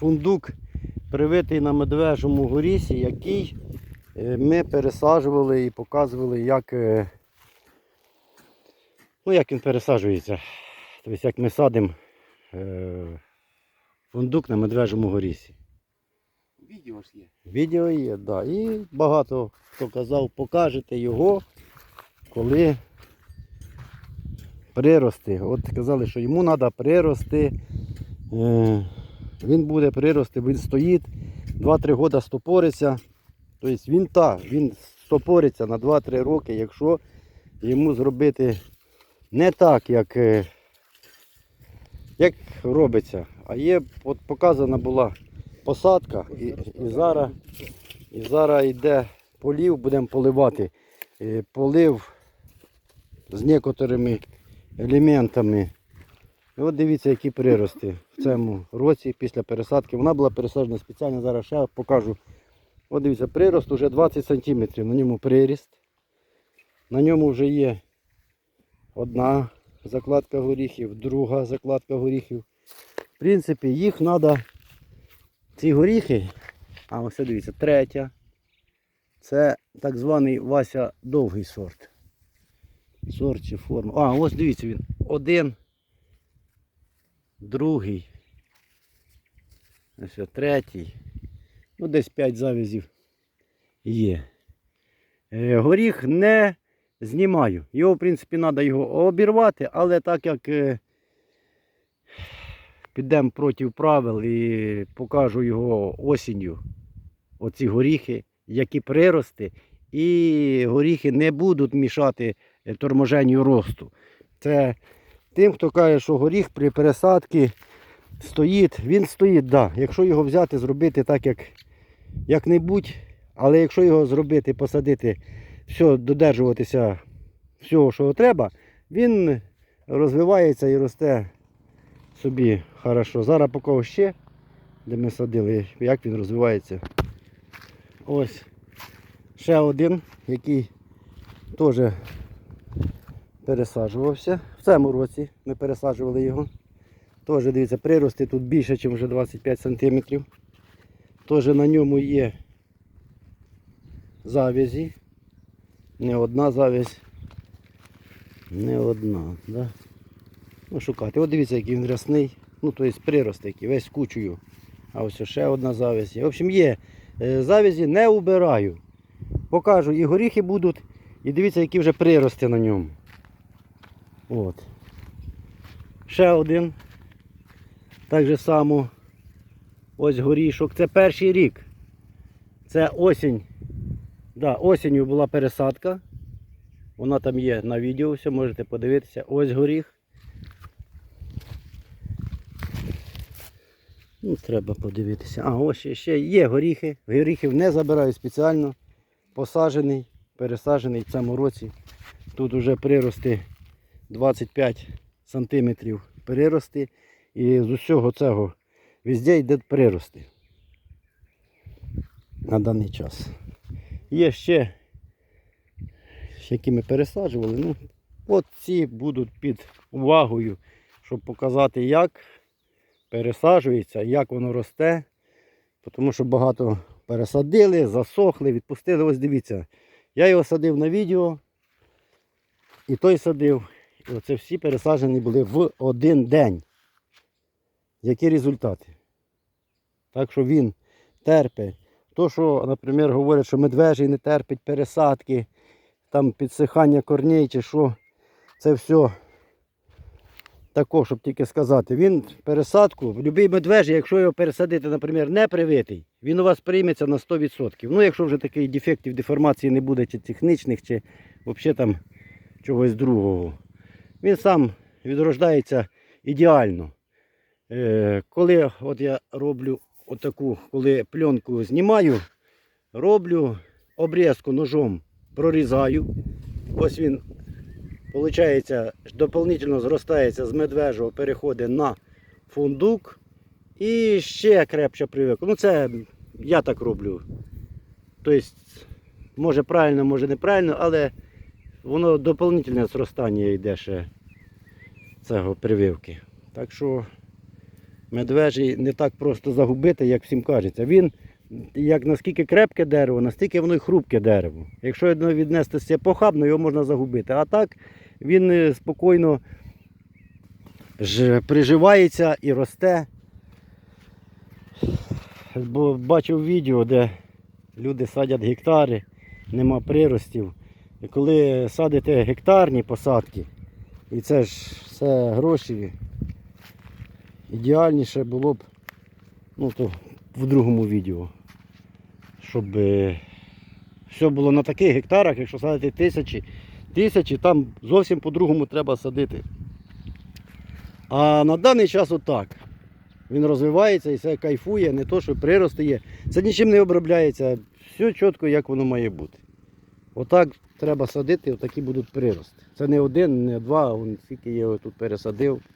фундук привитий на медвежому горісі, який е, ми пересаджували і показували, як, е, ну, як він пересаджується. Тобто як ми садимо е, фундук на медвежому горісі. Відео ж є. Відео є, да. І багато хто казав, покажете його, коли прирости. От казали, що йому треба прирости. Е, він буде прирости, він стоїть, 2-3 роки стопориться. Тобто він та, він стопориться на 2-3 роки, якщо йому зробити не так, як, е, як робиться. А є, от показана була посадка, і, і зараз і зараз йде полів, будемо поливати. Е, Полив з некоторими елементами. І от дивіться, які прирости в цьому році після пересадки. Вона була пересаджена спеціально, зараз ще покажу. От дивіться, прирост вже 20 см, на ньому приріст. На ньому вже є одна закладка горіхів, друга закладка горіхів. В принципі, їх треба, ці горіхи, а ось дивіться, третя. Це так званий Вася довгий сорт. Сорт чи форма. А, ось дивіться він. Один, другий. Ось третій. Ну, десь 5 завязів є. Е, Горіх не знімаю. Його, в принципі, треба його обірвати, але так як е, підемо проти правил і покажу його осінню, оці горіхи, які прирости, і горіхи не будуть мішати е, торможенню росту. Це тим, хто каже, що горіх при пересадці стоїть, він стоїть, да. Якщо його взяти, зробити так, як як-небудь, але якщо його зробити, посадити, все, додержуватися всього, що треба, він розвивається і росте собі хорошо. Зараз поки ще, де ми садили, як він розвивається. Ось ще один, який теж пересаджувався. В цьому році ми пересаджували його. Теж дивіться, прирости тут більше, ніж вже 25 см. Теж на ньому є завязі. Не одна завязь. Не одна. Да? Ну, шукати. От дивіться, який він рясний. Ну, тобто прирост який, весь кучою. А ось ще одна завязь. В общем, є. Е, Завязі не убираю. Покажу, і горіхи будуть. І дивіться, які вже прирости на ньому. От. Ще один. Так же само. Ось горішок. Це перший рік. Це осінь. Да, осінню була пересадка. Вона там є на відео, все можете подивитися. Ось горіх. Ну, треба подивитися. А, ось ще, ще є горіхи. Горіхів не забираю спеціально. Посаджений, пересаджений в цьому році. Тут вже прирости 25 сантиметрів прирости. І з усього цього везде йде прирости на даний час. Є ще які ми пересаджували. Ну, от ці будуть під увагою, щоб показати, як пересаджується, як воно росте. Тому що багато пересадили, засохли, відпустили. Ось дивіться. Я його садив на відео. І той садив. І оце всі пересаджені були в один день. Які результати? Так що він терпить. То, що, наприклад, говорять, що медвежий не терпить пересадки, там підсихання корней чи що, це все тако, щоб тільки сказати. Він пересадку, будь-який медвежий, якщо його пересадити, наприклад, не привитий, він у вас прийметься на 100%. Ну, якщо вже таких дефектів, деформації не буде, чи технічних, чи взагалі там чогось другого. Він сам відрождається ідеально. Е, коли от я роблю отаку, коли пленку знімаю, роблю обрізку ножом, прорізаю. Ось він, виходить, доповнительно зростається з медвежого, переходить на фундук і ще крепче привик. Ну це я так роблю. Тобто, може правильно, може неправильно, але воно доповнительне зростання йде ще цього прививки. Так що медвежий не так просто загубити, як всім кажеться. Він, як наскільки крепке дерево, настільки воно й хрупке дерево. Якщо його віднестися похабно, його можна загубити. А так він е, спокійно приживається і росте. Бо бачив відео, де люди садять гектари, нема приростів. Коли садите гектарні посадки, і це ж все гроші, ідеальніше було б, ну то в другому відео, щоб е, все було на таких гектарах, якщо садити тисячі, тисячі, там зовсім по-другому треба садити. А на даний час отак. Він розвивається і все кайфує, не то, що прирости є. Це нічим не обробляється, все чітко, як воно має бути. Отак треба садити, отакі будуть прирости. Це не один, не два, а скільки я його тут пересадив.